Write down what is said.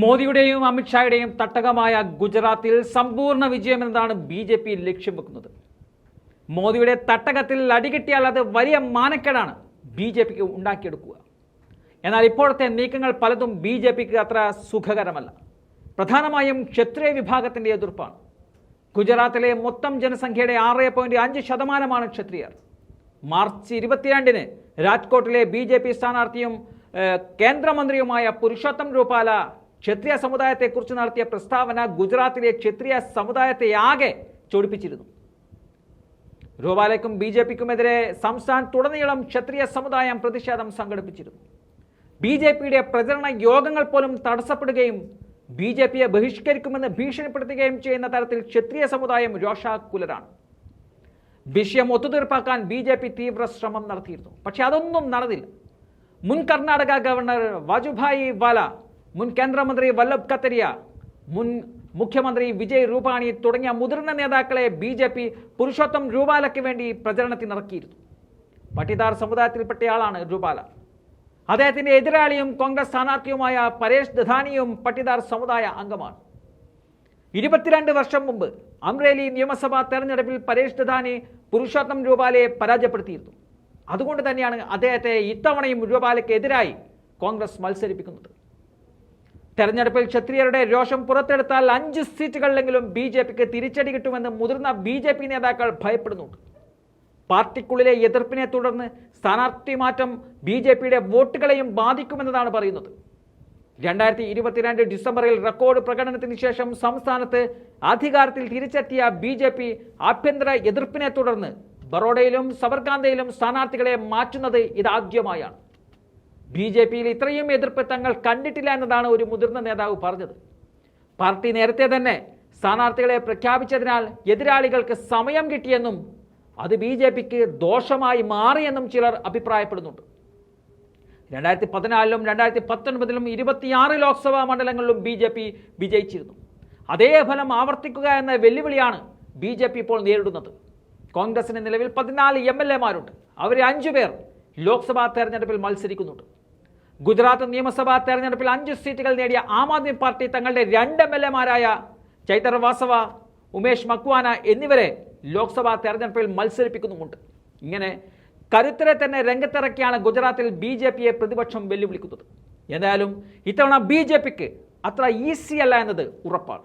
മോദിയുടെയും അമിത്ഷായുടെയും തട്ടകമായ ഗുജറാത്തിൽ സമ്പൂർണ വിജയമെന്നതാണ് B J P ലക്ഷ്യം വെക്കുന്നത്. മോദിയുടെ തട്ടകത്തിൽ അടികിട്ടിയാൽ അത് വലിയ മാനക്കേടാണ് ബി ജെ പിക്ക് ഉണ്ടാക്കിയെടുക്കുക. എന്നാൽ ഇപ്പോഴത്തെ നീക്കങ്ങൾ പലതും ബി ജെ പിക്ക് അത്ര സുഖകരമല്ല. പ്രധാനമായും ക്ഷത്രിയ വിഭാഗത്തിന്റെ എതിർപ്പാണ്. ഗുജറാത്തിലെ മൊത്തം ജനസംഖ്യയുടെ ആറ് പോയിന്റ് അഞ്ച് ശതമാനമാണ് ക്ഷത്രിയർ. മാർച്ച് ഇരുപത്തിരണ്ടിന് രാജ്കോട്ടിലെ ബി ജെ പി സ്ഥാനാർത്ഥിയും കേന്ദ്രമന്ത്രിയുമായ പുരുഷോത്തം രൂപാല ക്ഷത്രിയ സമുദായത്തെക്കുറിച്ച് നടത്തിയ പ്രസ്താവന ഗുജറാത്തിലെ ക്ഷത്രിയ സമുദായത്തെ ആകെ ചൊടിപ്പിച്ചിരുന്നു. രൂപാലയ്ക്കും ബി ജെ പിക്കുമെതിരെ സംസ്ഥാനത്തുടനീളം ക്ഷത്രിയ സമുദായം പ്രതിഷേധം സംഘടിപ്പിച്ചിരുന്നു. ബി ജെ പിയുടെ പ്രചരണ യോഗങ്ങൾ പോലും തടസ്സപ്പെടുകയും ബി ജെ പിയെ ബഹിഷ്കരിക്കുമെന്ന് ഭീഷണിപ്പെടുത്തുകയും ചെയ്യുന്ന തരത്തിൽ ക്ഷത്രിയ സമുദായം രോഷാകുലരാണ്. വിഷയം ഒത്തുതീർപ്പാക്കാൻ ബി ജെ പി തീവ്ര ശ്രമം നടത്തിയിരുന്നു. പക്ഷെ അതൊന്നും നടന്നില്ല. മുൻ കർണാടക ഗവർണർ വാജുഭായി വാല മുൻ കേന്ദ്രമന്ത്രി വല്ലഭ് കത്തരിയ മുൻ മുഖ്യമന്ത്രി വിജയ് രൂപാണി തുടങ്ങിയ മുതിർന്ന നേതാക്കളെ ബി ജെ പി പുരുഷോത്തം രൂപാലയ്ക്ക് വേണ്ടി പ്രചരണത്തിനിറക്കിയിരുന്നു പട്ടിദാർ സമുദായത്തിൽപ്പെട്ടയാളാണ് രൂപാല. അദ്ദേഹത്തിന്റെ എതിരാളിയും കോൺഗ്രസ് സ്ഥാനാർത്ഥിയുമായ പരേഷ് ദധാനിയും പട്ടിദാർ സമുദായ അംഗമാണ്. ഇരുപത്തിരണ്ട് വർഷം മുമ്പ് അമ്രേലി നിയമസഭാ തെരഞ്ഞെടുപ്പിൽ പരേഷ് ദധാനി പുരുഷോത്തം രൂപാലയെ പരാജയപ്പെടുത്തിയിരുന്നു. അതുകൊണ്ട് തന്നെയാണ് അദ്ദേഹത്തെ ഇത്തവണയും രൂപാലയ്ക്കെതിരായി കോൺഗ്രസ് മത്സരിപ്പിക്കുന്നത്. തെരഞ്ഞെടുപ്പിൽ ക്ഷത്രിയരുടെ രോഷം പുറത്തെടുത്താൽ അഞ്ച് സീറ്റുകളിലെങ്കിലും ബി ജെ പിക്ക് തിരിച്ചടി കിട്ടുമെന്ന് മുതിർന്ന ബി ജെ പി നേതാക്കൾ ഭയപ്പെടുന്നുണ്ട്. പാർട്ടിക്കുള്ളിലെ എതിർപ്പിനെ തുടർന്ന് സ്ഥാനാർത്ഥി മാറ്റം ബി ജെ പിയുടെ വോട്ടുകളെയും ബാധിക്കുമെന്നതാണ് പറയുന്നത്. രണ്ടായിരത്തി ഇരുപത്തിരണ്ട് ഡിസംബറിൽ റെക്കോർഡ് പ്രകടനത്തിന് ശേഷം സംസ്ഥാനത്ത് അധികാരത്തിൽ തിരിച്ചെത്തിയ ബി ജെ പി ആഭ്യന്തര എതിർപ്പിനെ തുടർന്ന് ബറോഡയിലും സബർകാന്തയിലും സ്ഥാനാർത്ഥികളെ മാറ്റുന്നത് ഇതാദ്യമായാണ്. ബി ജെ പിയിൽ ഇത്രയും എതിർപ്പ് തങ്ങൾ കണ്ടിട്ടില്ല എന്നതാണ് ഒരു മുതിർന്ന നേതാവ് പറഞ്ഞത്. പാർട്ടി നേരത്തെ തന്നെ സ്ഥാനാർത്ഥികളെ പ്രഖ്യാപിച്ചതിനാൽ എതിരാളികൾക്ക് സമയം കിട്ടിയെന്നും അത് ബി ജെ പിക്ക് ദോഷമായി മാറിയെന്നും ചിലർ അഭിപ്രായപ്പെടുന്നുണ്ട്. രണ്ടായിരത്തി പതിനാലിലും രണ്ടായിരത്തി പത്തൊൻപതിലും ഇരുപത്തിയാറ് ലോക്സഭാ മണ്ഡലങ്ങളിലും ബി ജെ പി വിജയിച്ചിരുന്നു. അതേ ഫലം ആവർത്തിക്കുക എന്ന വെല്ലുവിളിയാണ് ബി ജെ പി ഇപ്പോൾ നേരിടുന്നത്. കോൺഗ്രസിന് നിലവിൽ പതിനാല് എം എൽ എമാരുണ്ട് അവരെ അഞ്ചു പേർ ലോക്സഭാ തെരഞ്ഞെടുപ്പിൽ മത്സരിക്കുന്നുണ്ട്. ഗുജറാത്ത് നിയമസഭാ തെരഞ്ഞെടുപ്പിൽ അഞ്ച് സീറ്റുകൾ നേടിയ ആം ആദ്മി പാർട്ടി തങ്ങളുടെ രണ്ട് എം എൽ എമാരായ ചൈതർ വാസവ ഉമേഷ് മക്വാന എന്നിവരെ ലോക്സഭാ തെരഞ്ഞെടുപ്പിൽ മത്സരിപ്പിക്കുന്നുമുണ്ട്. ഇങ്ങനെ കരുത്തരെ തന്നെ രംഗത്തിറക്കിയാണ് ഗുജറാത്തിൽ ബി ജെ പിയെ പ്രതിപക്ഷം വെല്ലുവിളിക്കുന്നത്. എന്തായാലും ഇത്തവണ ബി ജെ പിക്ക് അത്ര ഈസിയല്ല എന്നത് ഉറപ്പാണ്.